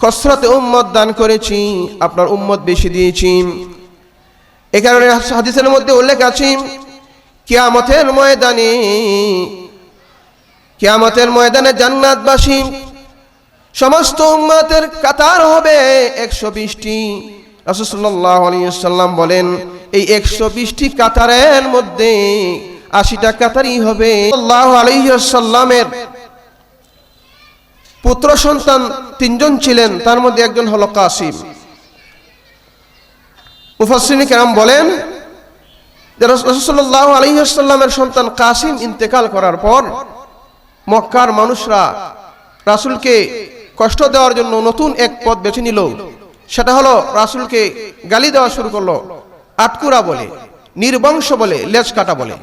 কসরতে উম্মত দান করেছি, আপনার উম্মত বেশি দিয়েছি। এ কারণে হাদিসের মধ্যে উল্লেখ আছে, কিয়ামতের ময়দানে কিয়ামতের ময়দানে জান্নাতবাসী সমস্ত উম্মতের কাতার হবে একশো বিশটি। রসুল্লাহ আলিয়াল্লাম বলেন, এই একশো বিশটি কাতারের মধ্যে আশিটা কাতারই হবে। আল্লাহ আলিয়াল্লামের পুত্র সন্তান তিনজন ছিলেন, তার মধ্যে একজন হল কাসিম। মুফাসিনী কেরাম বলেন যে সন্তান কাসিম ইন্তেকাল করার পর মক্কার মানুষরা রাসুলকে কষ্ট দেওয়ার জন্য নতুন এক পথ বেছে নিল। সেটা হলো রাসুলকে গালি দেওয়া শুরু করল, আটকুরা বলে, নির্বংশ বলে লেজ কাটা বলে।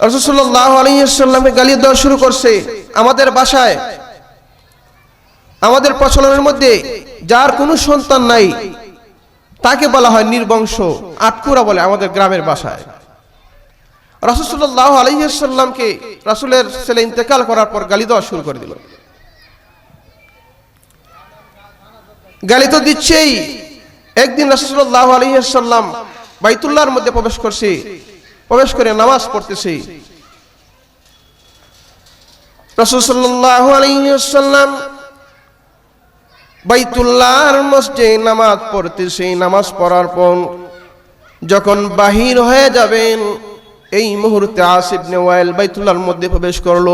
রসুল্লাহ দেওয়া শুরু করছে। আমাদের বাসায়, আমাদের প্রচলনের মধ্যে যার কোনো সন্তান নাই, তাকে বলা হয় নির্বংশ, আটকুরা বলে আমাদের গ্রামের বাসায়। রাসুল্লাহ আলহিসাল্লামকে রাসুলের ছেলে ইন্তেকাল করার পর গালি দেওয়া শুরু করে দিল। গালি তো দিচ্ছেই। একদিন রাসুল্লাহ আলহিসাল্লাম বাইতুল্লাহর মধ্যে প্রবেশ করছে। প্রবেশ করে নামাজ পড়তেছে। রাসুল সাল্লাহ আলহিসাল্লাম বাইতুল্লাহর নামাজ পড়তেছে। নামাজ পড়ার পর যখন বাহির হয়ে যাবেন, এই মুহূর্তে আসিফ নেওয়াইল বাইতুল্লাহর মধ্যে প্রবেশ করল।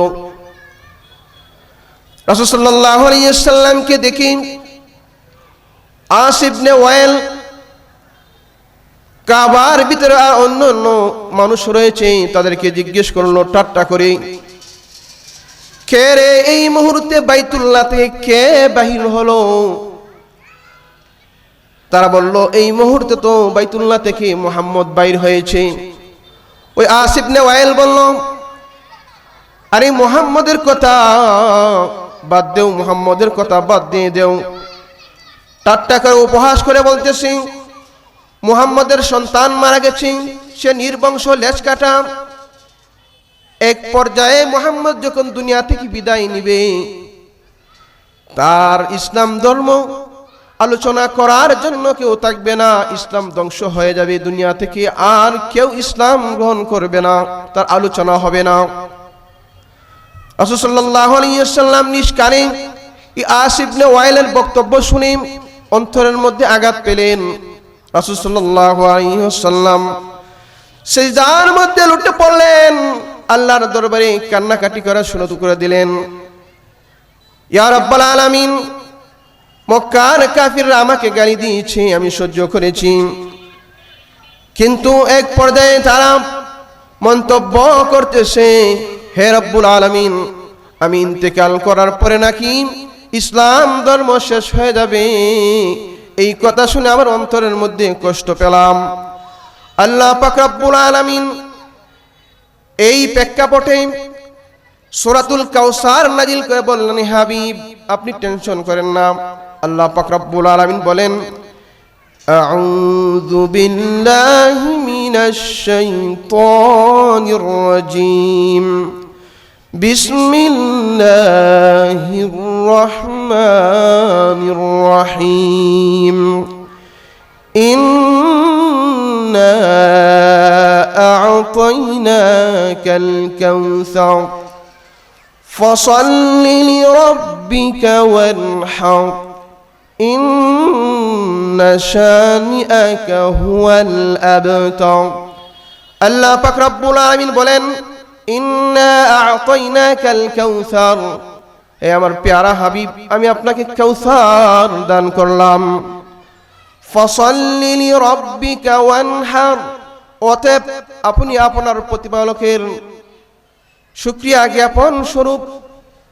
রাসুসাল্লাহ আলিয়াল্লামকে দেখি আসিফ নেওয়াইল কাবার ভিতরে আর অন্য অন্য মানুষ রয়েছে, তাদেরকে জিজ্ঞেস করল, টাট্টা করে কে রে এই মুহূর্তে বাইতুল্লাহ থেকে কে বাহির হলো? তারা বলল, এই মুহূর্তে তো বাইতুল্লাহ থেকে মোহাম্মদ বাইর হয়েছে। ওই আসিফ নে ওয়াইল বলল, আরে মোহাম্মদের কথা বাদ দেও, মোহাম্মদের কথা বাদ দিয়ে দেও। টাট্টা করে উপহাস করে বলতেছি মুহাম্মদের সন্তান মারা গেছে, সে নির্বংশ লেজ কাটা। এক পর্যায়ে মোহাম্মদ যখন দুনিয়া থেকে বিদায় নিবে, তার ইসলাম ধর্ম আলোচনা করার জন্য কেউ থাকবে না, ইসলাম ধ্বংস হয়ে যাবে দুনিয়া থেকে, আর কেউ ইসলাম গ্রহণ করবে না, তার আলোচনা হবে না। রসুল্লাহাম নিষ্কারে আসিবনে ওয়াইলের বক্তব্য শুনে অন্তরের মধ্যে আঘাত পেলেন। রাসুসাল্লাম সেই যার মধ্যে লুটে পড়লেন। আল্লাহর দরবারে কান্নাকাটি করা শুরু করে দিলেন। ইয়ার আব্বাল আলামিন, মক্কার কাফিররা আমাকে গালি দিয়েছে, আমি সহ্য করেছি। কিন্তু এক পর্যায়ে তারা মন্তব্য করতেছে, হে রব্বুল আলামিন, আমি ইন্তেকাল করার পরে নাকি ইসলাম ধর্ম শেষ হয়ে যাবে। এই কথা শুনে আমার অন্তরের মধ্যে কষ্ট পেলাম আল্লাহ পাক রব্বুল আলামিন এই প্রেক্ষাপটে সোরাতুল কাউসার নাজিল করে বললেন হাবিব আপনি টেনশন করেন না আল্লাহ পাক রব্বুল আলামিন বলেন أعوذ بالله من الشيطان الرجيم بسم الله الرحمن الرحيم إنا أعطيناك الكوثر فصل لربك وانحر إن شانئك هو الأبتر আল্লাহ পাক রব্বুল আলামিন বলেন ইন্না আ'তাইনাকাল কাউসার এ আমার প্যারা হাবিব, আমি আপনাকে কাউসার দান করলাম। ফসল্লি লিরাব্বিকা ওয়ানহার। অতএব আপনি আপনার প্রতিপালকের শুকরিয়া জ্ঞাপন স্বরূপ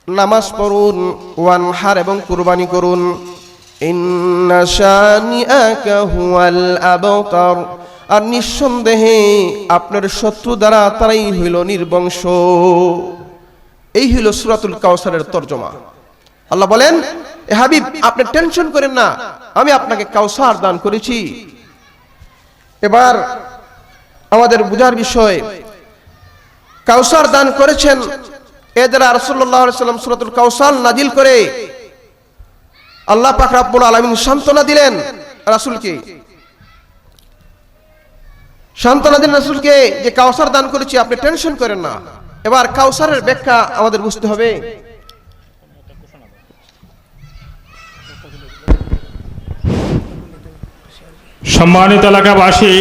নামাজ পড়ুন, ওয়ানহার এবং কুরবানি করুন। আর নিঃসন্দেহে আপনার শত্রু দ্বারা তারাই হইল নির্বংশ। এই হইল সুরাতুল কাউসারের তর্জমা। আল্লাহ বলেন, এ হাবিব, আপনি টেনশন করেন না, আমি আপনাকে কাউসার দান করেছি। এবার আমাদের বুঝার বিষয় কাউসার দান করেছেন এ দ্বারা রসুল্লাহ সাল্লাম সুরাতুল কাউসাল নাজিল করে, আল্লাহ পাক রাব্বুল আলামিন সান্ত্বনা দিলেন রাসূলকে। সান্ত্বনা দিলেন রাসূলকে যে কাউসার দান করেছি, আপনি টেনশন করেন না। এবার কাউসারের ব্যাখ্যা আমাদের বুঝতে হবে। সম্মানিত এলাকাবাসী,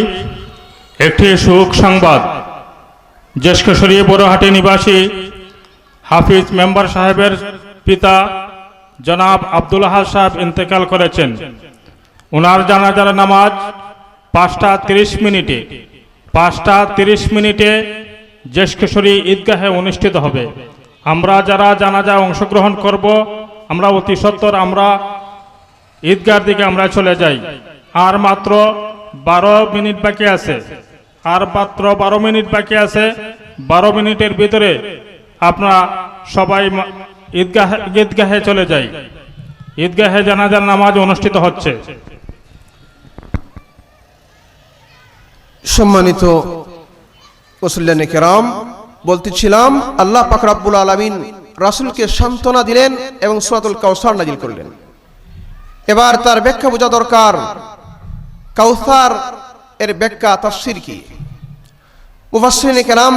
একটি সুখ সংবাদ। জ্যেষ্ঠশ্বরী বড়হাটি নিবাসী হাফিজ মেম্বার সাহেবের পিতা জনাব আব্দুল আহাদ সাহেব ইন্তেকাল করেছেন। ওনার জানাজার নামাজ পাঁচটা তিরিশ মিনিটে। পাঁচটা তিরিশ মিনিটে জ্যেষ্ঠশ্বরী ঈদগাহে অনুষ্ঠিত হবে। আমরা যারা জানাজা অংশগ্রহণ করব, আমরা অতি সত্বর আমরা ঈদগার দিকে আমরা চলে যাই। আর মাত্র বারো মিনিট বাকি আছে। আর মাত্র বারো মিনিট বাকি আছে। বারো মিনিটের ভিতরে আপনারা সবাই ঈদগাহে ঈদগাহে চলে যাই। ঈদগাহে জানাজার নামাজ অনুষ্ঠিত হচ্ছে। সম্মানিত মুসল্লান কেরাম, বলতেছিলাম, আল্লাহ পাক রাব্বুল আলামিন রাসূলকে সান্ত্বনা দিলেন এবং সূরাতুল কাউসার নাজিল করলেন। এবার তার ব্যাখ্যা বোঝা দরকার কাউসার এর ব্যাখ্যা, তাফসীর কি? মুফাসসিরিনে কেরাম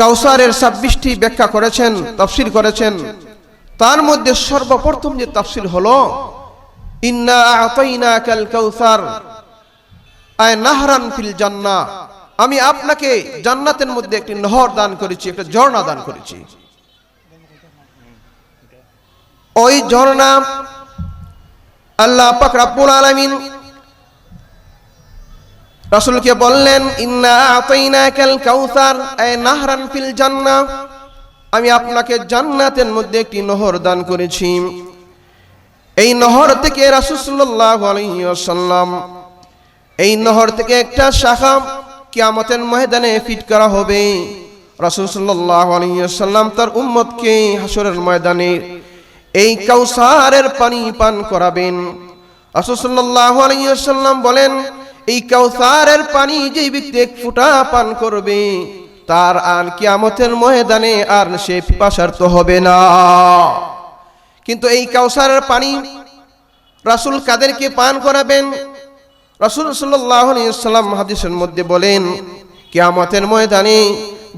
কাউসারের ছাব্বিশটি ব্যাখ্যা করেছেন, তাফসীর করেছেন। তার মধ্যে সর্বপ্রথম যে তাফসীর হলো, ইন্না আতাইনাকাল কাউসার আয় নাহরান ফিল জান্নাহ। আমি আপনাকে জান্নাতের মধ্যে একটি নহর দান করেছি, একটা ঝর্ণা দান করেছি। ওই ঝর্ণা আল্লাহ পাক রাব্বুল আলামিন রাসূলকে বললেন, ইন্না আতাইনাকাল কাউসার আয় নাহরান ফিল জান্নাহ আমি আপনাকে জান্নাতের মধ্যে একটি নহর দান করেছি। এই নহর থেকে রাসূল সাল্লাল্লাহু আলাইহি ওয়াসাল্লাম, এই নহর থেকে একটা শাখা কিয়ামতের ময়দানে ফিট করা হবে। রাসূল সাল্লাল্লাহু আলাইহি ওয়াসাল্লাম তার উম্মতকে হাসরের ময়দানে এই কাউসারের পানি পান করাবেন। রাসূল সাল্লাল্লাহু আলাইহি বলেন, এই কাউসারের পানি যে ব্যক্তি ফুটা পান করবে, তার আর কিয়ামতের ময়দানে আর সে পিপাসার্ত হবে না। কিন্তু এই কাউসারের পানি রাসুল কাদেরকে পান করাবেন? রাসূল সাল্লাম হাদিসের মধ্যে বলেন, কিয়ামতের ময়দানে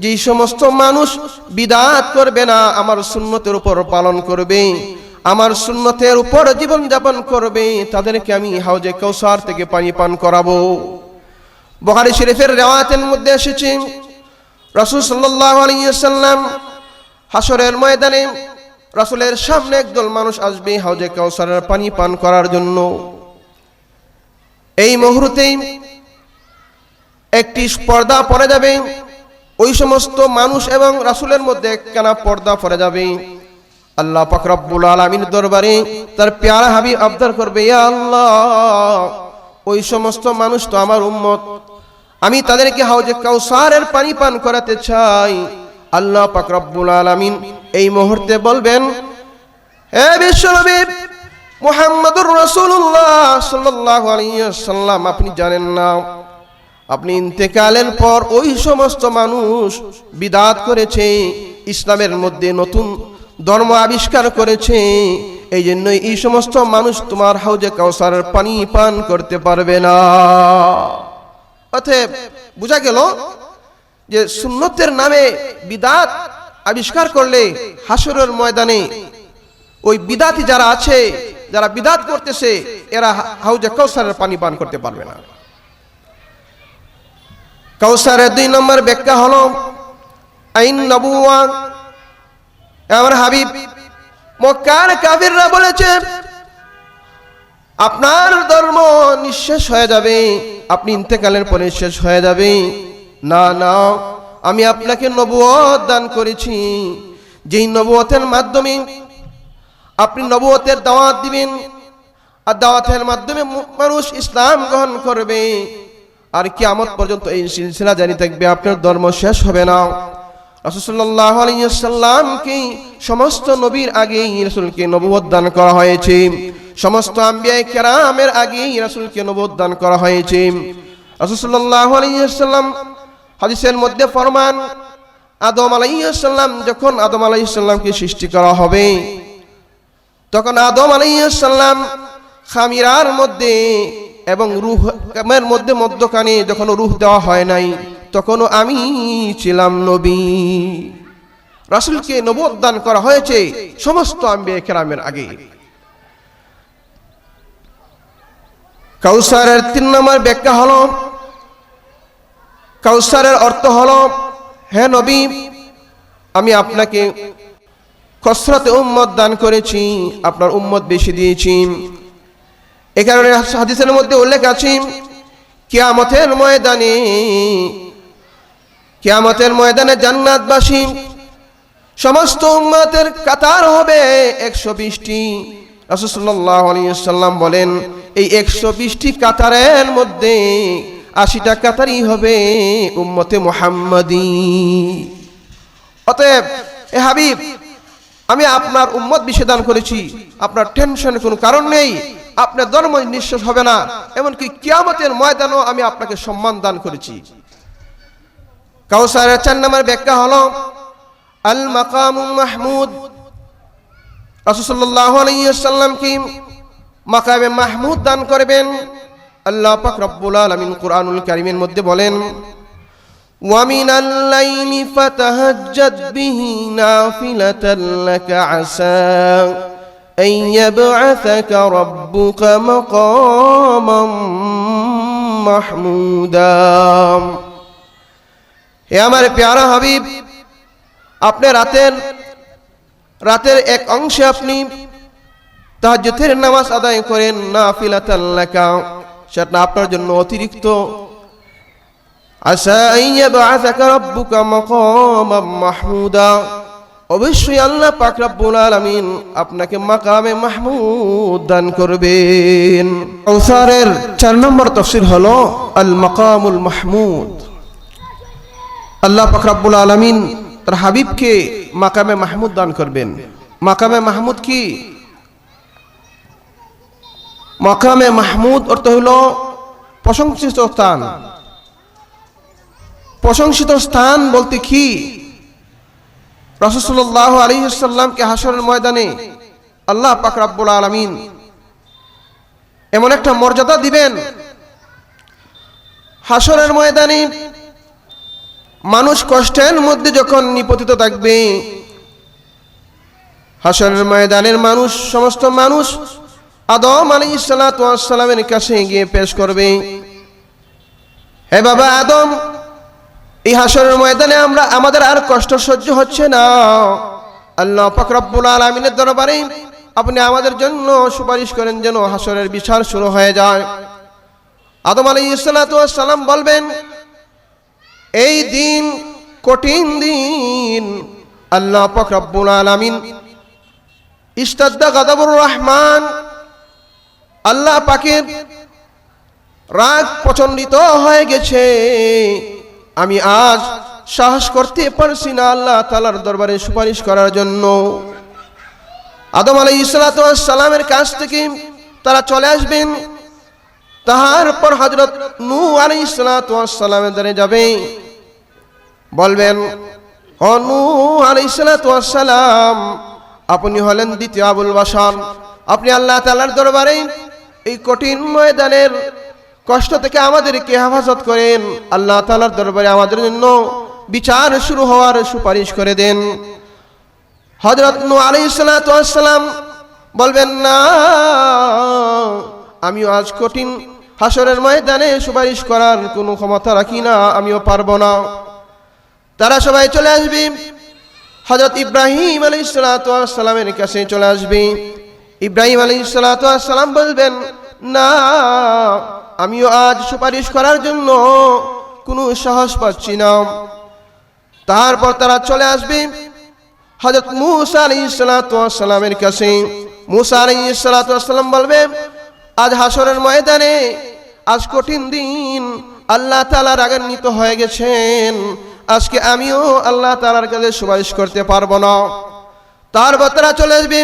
যেই সমস্ত মানুষ বিদাত করবে না, আমার সুন্নতের উপর পালন করবে, আমার সুন্নতের উপর জীবন যাপন করবে, তাদেরকে আমি হাউজে কৌসার থেকে পানি পান করাবো। বুখারী শরীফের রেওয়াতের মধ্যে এসেছে, রসুল সাল্লাম হাসরের ময়দানে রাসূলের সামনে একদল মানুষ আসবে হাউজে কাউসারের পানি পান করার জন্য। এই মুহূর্তেই একটি পর্দা পড়ে যাবে। ওই সমস্ত মানুষ এবং রাসূলের মধ্যে একখানা পর্দা পড়ে যাবে। আল্লাহ পাক রব্বুল আলামিন দরবারে তার পেয়ারা হাবি আবদার করবে আল্লাহ, ওই সমস্ত মানুষ তো আমার উম্মত। আমি তাদেরকে হাউজে কাউসারের পানি পান করাতে চাই। আল্লাহ পাক রব্বুল আলামিন এই মুহূর্তে বলবেন, হে বিশ্বনবী মুহাম্মদুর রাসূলুল্লাহ সাল্লাল্লাহু আলাইহি সাল্লাম আপনি জানেন না। আপনি ইন্তেকালের পর ওই সমস্ত মানুষ বিদাত করেছে, ইসলামের মধ্যে নতুন ধর্ম আবিষ্কার করেছে। এই জন্যই এই সমস্ত মানুষ তোমার হাউজে কাউসারের পানি পান করতে পারবে না। অতএব বোঝা গেল যে সুন্নতের নামে বিদাত আবিষ্কার করলে হাসরের ময়দানে ওই বিদাতি যারা আছে যারা বিদাত করতেছে, এরা হাউজে কৌসারের পানি পান করতে পারবে না। কৌসারের দুই নম্বর ব্যাখ্যা হলো, আইন নবুয়া আমার হাবিব, মক্কার কাবিররা বলেছে, আপনার ধর্ম নিঃশেষ হয়ে যাবে, আপনি ইন্তেকালের পরে শেষ হয়ে যাবে। না না, আমি আপনাকে নবুয়ত দান করেছি। যেই নবুয়তের মাধ্যমে আপনি নবুয়তের দাওয়াত দিবেন। আর দাওয়াতের মাধ্যমে মানুষ ইসলাম গ্রহণ করবে। আর কি কিয়ামত পর্যন্ত এই সিলসিলা জারি থাকবে, আপনার ধর্ম শেষ হবে না। রাসূলুল্লাহ আলাইহি সমস্ত নবীর আগেই রাসূলকে নবুয়ত দান করা হয়েছে। সমস্ত আম্বিয়ায়ে কেরামের আগেই রাসূলকে নবুয়ত দান করা হয়েছে। রাসূলুল্লাহ আলাইহি সাল্লাম হাদিসের মধ্যে ফরমান, আদম আলাইসাল্লাম যখন আদম আলাইসাল্লামকে সৃষ্টি করা হবে তখন আদম আলাইসাল্লাম খামিরার মধ্যে এবং রুহের মধ্যে মধ্যখানে যখন রুহ দেওয়া হয় নাই, তখনও আমি ছিলাম নবী। রাসুলকে নবদ দান করা হয়েছে সমস্ত আম্বে কেরামের আগে। কাউসারের তিন নম্বর ব্যাখ্যা হলো, কাউসারের অর্থ হলো, হে নবী, আমি আপনাকে কসরতে উম্মত দান করেছি, আপনার উম্মত বেশি দিয়েছি। এ কারণে হাদিসের মধ্যে উল্লেখ আছে, কিয়ামতের ময়দানে কিয়ামতের ময়দানে জান্নাতবাসী সমস্ত উম্মতের কাতার হবে একশো বিশটি। রসুল্লাহ সাল্লাম বলেন, এই একশো বিশটি কাতারের মধ্যে আশিটা কাতারই হবে উম্মতে মোহাম্মদী। অতএব, এ হাবিব আমি আপনার উম্মত বিশেদান করেছি। আপনার টেনশনের কোনো কারণ নেই। আপনার ধর্ম নিঃশ্বাস হবে না। এমনকি কিয়ামতের ময়দানও আমি আপনাকে সম্মান দান করেছি। কাউসারের চার নম্বর ব্যাখ্যা হলো, আল মাকাম মাহমুদ। কি মাকামে মাহমুদ দান করবেন? আল্লাহ পাক রব্বুল আলামিন কুরআনুল কারীমের মধ্যে বলেন ومن الليل فتهجد به نافلة لك عسى أن يبعثك ربك مقاما محمودا হে আমার প্যারা হাবিব আপনি রাতের রাতের এক অংশে আপনি তাহাজ্জুদের নামাজ আদায় করেন না ফিলাতাল্লাকা সেটা আপনার জন্য অতিরিক্ত মাহমুদা। অবশ্যই আল্লাহ পাক রব্বুল আলামিন আপনাকে মাকামে মাহমুদ দান করবেন। কাউসারের চার নম্বর তফসির হলো আল মাকামুল মাহমুদ। আল্লাহ পাক রব্বুল আলামিন তার হাবিবকে মাকামে মাহমুদ দান করবেন। মাকামে মাহমুদ কি? মাকামে মাহমুদ অর্থ হলো প্রশংসিত স্থান। প্রশংসিত স্থান বলতে কি? রসুল্লাহ আলিহাল্লামকে হাসরের ময়দানে আল্লাহ পাক রাব্বুল আলমিন এমন একটা মর্যাদা দিবেন। হাসরের ময়দানে মানুষ কষ্টের মধ্যে যখন নিপতিত থাকবে হাসরের ময়দানের মানুষ, সমস্ত মানুষ আদম আলী সালামের কাছে গিয়ে পেশ করবে। হে বাবা আদম এই হাসরের ময়দানে আমরা, আমাদের আর কষ্ট সহ্য হচ্ছে না। আল্লাহ ফকরাবুল আলমিনের দরবারে আপনি আমাদের জন্য সুপারিশ করেন যেন হাসরের বিচার শুরু হয়ে যায়। আদম আলী সালাম বলবেন, এই দিন কঠিন দিন, আল্লাহ ফকরাবুল আলমিন ইস্তাদ্দা গাদাবুর রহমান আল্লাহ পাকের রাগ প্রচন্ডিত হয়ে গেছে। আমি আজ সাহস করতে পারছি না আল্লাহ তালার দরবারে সুপারিশ করার জন্য। আদম আলাই সালামের কাছ থেকে তারা চলে আসবেন। তাহার পর হজরত নু আলাই সালামের দ্বারে যাবে। বলবেন, ও নু আলাই সালাম, আপনি হলেন দ্বিতীয় আবুল বাসান আপনি আল্লাহ তালার দরবারে এই কঠিন ময়দানের কষ্ট থেকে আমাদেরকে হেফাজত করেন। আল্লাহ তালার দরবারে আমাদের জন্য বিচার শুরু হওয়ার সুপারিশ করে দেন। হজরত নু আলী সালাম বলবেন, না, আমিও আজ কঠিন হাসরের ময়দানে সুপারিশ করার কোনো ক্ষমতা রাখি না, আমিও পারব না। তারা সবাই চলে আসবে। হজরত ইব্রাহিম আলী সালামের কাছে চলে আসবে। ইব্রাহিম আলী সালাম বলবেন, না আমিও আজ সুপারিশ করার জন্য কোনো সাহস পাচ্ছি না। তারপর তারা চলে আসবে হজরত মুসা আলী সালামের কাছে। মুসা আলী সালাম বলবে, আজ হাসরের ময়দানে, আজ কঠিন দিন, আল্লাহ তালা রাগান্বিত হয়ে গেছেন। আজকে আমিও আল্লাহ তালার কাছে সুপারিশ করতে পারব না। তারপর তারা চলে আসবে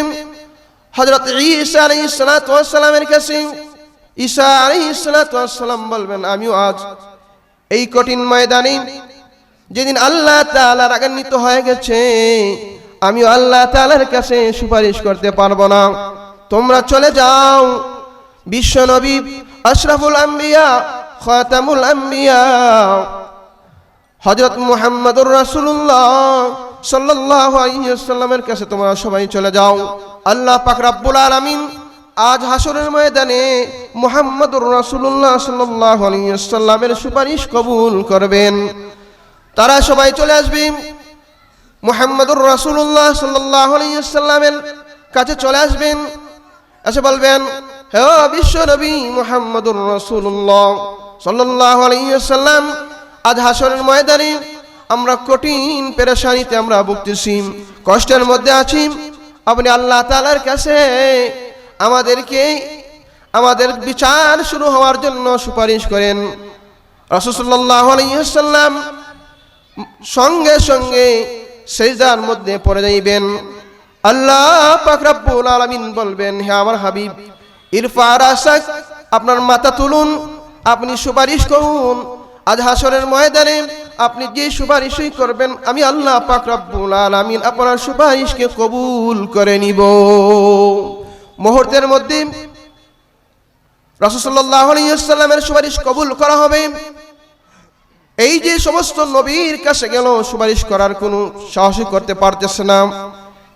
হজরত ঈসা আলী সালামের কাছে। ঈসা আলী সালাম বলবেন, আমিও আজ এই কঠিন ময়দানে যেদিন আল্লাহ তাআলা রাগান্বিত হয়ে গেছে আমি আল্লাহ তাআলার কাছে সুপারিশ করতে পারব না। তোমরা চলে যাও। বিশ্ব নবী আশরাফুল আম্বিয়া, খাতামুল আম্বিয়া হজরত মুহাম্মদুর রাসূলুল্লাহ সাল্লাল্লাহু আলাইহি ওয়াসাল্লামের কাছে তোমরা সবাই চলে যাও। আল্লাহ পাক রব্বুল আলামিন আজ হাসরের ময়দানে মুহাম্মদুর রাসূলুল্লাহ সাল্লাল্লাহু আলাইহি সুপারিশ কবুল করবেন। তারা সবাই চলে আসবে। মুহাম্মদুর রাসূলুল্লাহ সাল্লাল্লাহু আলাইহি কাছে চলে আসবেন। এসে বলবেন, হে বিশ্ব নবী মুহাম্মদুর রাসূলুল্লাহ সাল্লাল্লাহু আলাইহি ওয়াসাল্লাম, আজ হাসরের ময়দানে আমরা কঠিন পেরেশানিতে আমরা ভুগতেছি, কষ্টের মধ্যে আছি। আপনি আল্লাহ তাআলার কাছে আমাদেরকে আমাদের বিচার শুরু হওয়ার জন্য সুপারিশ করেন। রাসূলুল্লাহ আলাইহি ওয়াসাল্লাম সঙ্গে সঙ্গে সেজদার মধ্যে পড়ে যাইবেন। আল্লাহ পাক রব্বুল আলামিন বলবেন, হে আমার হাবিব ইরফা রাসাক আপনার মাথা তুলুন, আপনি সুপারিশ করুন। আজ হাসরের ময়দানে আপনি যে সুপারিশই করবেন, আমি আল্লাহ পাক রব্বুল আলামিন আপনার সুপারিশকে কবুল করে নিব। মুহূর্তের মধ্যে ওয়াসাল্লামের সুপারিশ কবুল করা হবে। এই যে সমস্ত নবীর কাছে গেল, সুপারিশ করার কোনো সাহসই করতে পারতেছে না।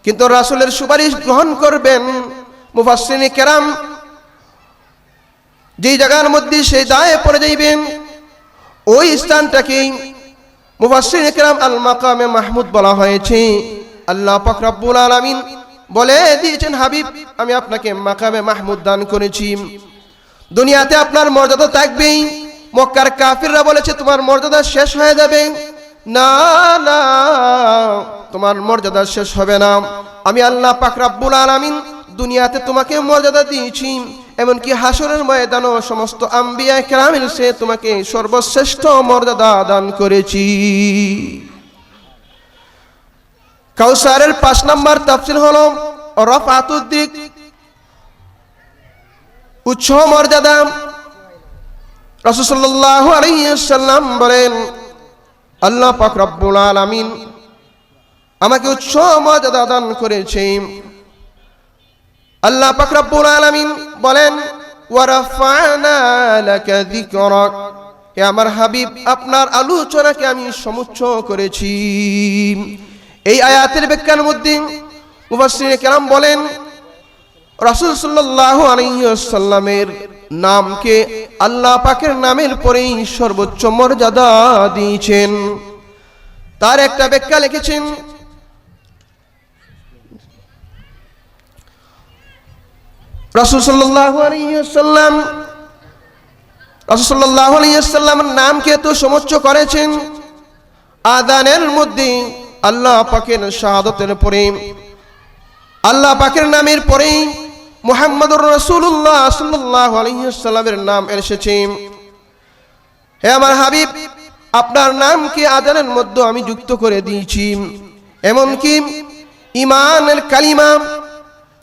কিন্তু রাসুলের সুপারিশ গ্রহণ করবেন মুফাসসিনে কেরাম। যেই জায়গার মধ্যে সেই দায়ে পড়ে যাইবেন ওই স্থানটাকে মুফাসসির ইকরাম আল মাকামে মাহমুদ বলা হয়েছে। আল্লাহ পাক রব্বুল আলামিন বলে দিয়েছেন হাবিব, আমি আপনাকে মাকামে মাহমুদ দান করেছি। দুনিয়াতে আপনার মর্যাদা থাকবেই। মক্কার কাফিররা বলেছে, তোমার মর্যাদা শেষ হয়ে যাবে। না না, তোমার মর্যাদা শেষ হবে না। আমি আল্লাহ পাক রব্বুল আলামিন দুনিয়াতে তোমাকে মর্যাদা দিয়েছি। এমনকি হাসরের ময়দানও সমস্ত আম্বিয়া কেরামিল সে তোমাকে সর্বশ্রেষ্ঠ মর্যাদা দান করেছি। কাউসারের পাঁচ নম্বর তাফসির হলো রফাতুদ্দিক উচ্চ মর্যাদা। রসুল্লাহ আলাইসাল্লাম বলেন, আল্লাহ পাক রব্বুল আলামিন আমাকে উচ্চ মর্যাদা দান করেছে আল্লাহ পাক রব্বুল আলামিন বলেন ওয়ারাফানা লাকা যিকরাক। হে আমার হাবিব, আপনার আলোচনাকে আমি সমুচ্চ করেছি। এই আয়াতের ব্যাখ্যার মধ্যে মুফাসসিরে কেরাম বলেন, রাসূল সাল্লাল্লাহু আলাইহি ওয়াসাল্লামের নামকে আল্লাহ পাকের নামের পরেই সর্বোচ্চ মর্যাদা দিয়েছেন। তার একটা ব্যাখ্যা লিখেছেন, রাসূল সাল্লাল্লাহু নামকে তো সমুচ্চ করেছেন, আদানের মধ্যে আল্লাহ পাকের শাহাদতের পরে আল্লাহ পাকের নামের পরেই মুহাম্মদুর রাসূলুল্লাহ সাল্লাল্লাহু আলাইহি ওয়াসাল্লামের নাম এসেছে। হে আমার হাবিব, আপনার নামকে আদানের মধ্যে আমি যুক্ত করে দিয়েছি। এমনকি ইমানের কালিমা,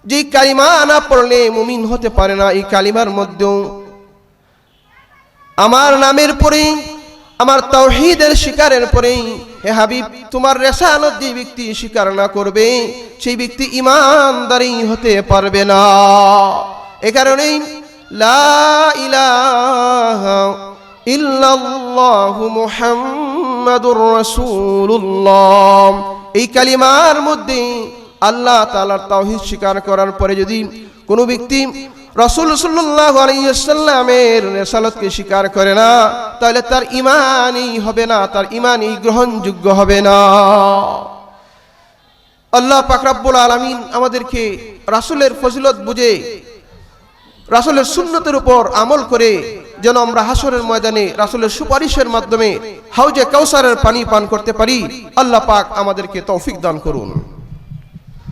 যে কালিমা না পড়লে মুমিন হতে পারে না, এই কালিমার মধ্যেও আমার নামের পরেই আমার তাওহীদের শিকারের পরেই, হে হাবিব, তোমার রেসালত যে ব্যক্তি স্বীকার না করবে, সেই ব্যক্তি ইমানদারি হতে পারবে না। এ কারণেই, লা ইলাহা ইল্লাল্লাহু মুহাম্মাদুর রাসূলুল্লাহ। এই কালিমার মধ্যে আল্লাহ তাআলার তাওহীদ স্বীকার করার পরে যদি কোনো ব্যক্তি রসুল সাল্লাহ আলাইসাল্লামের রেসালতকে স্বীকার করে না, তাহলে তার ইমানই হবে না, তার ইমানই গ্রহণযোগ্য হবে না। আল্লাহ পাকরাব্বুল আলমিন আমাদেরকে রাসুলের ফজিলত বুঝে, রাসুলের সুন্নতের উপর আমল করে যেন আমরা হাসরের ময়দানে রাসুলের সুপারিশের মাধ্যমে হাউজে কাউসারের পানি পান করতে পারি, আল্লাহ পাক আমাদেরকে তৌফিক দান করুন।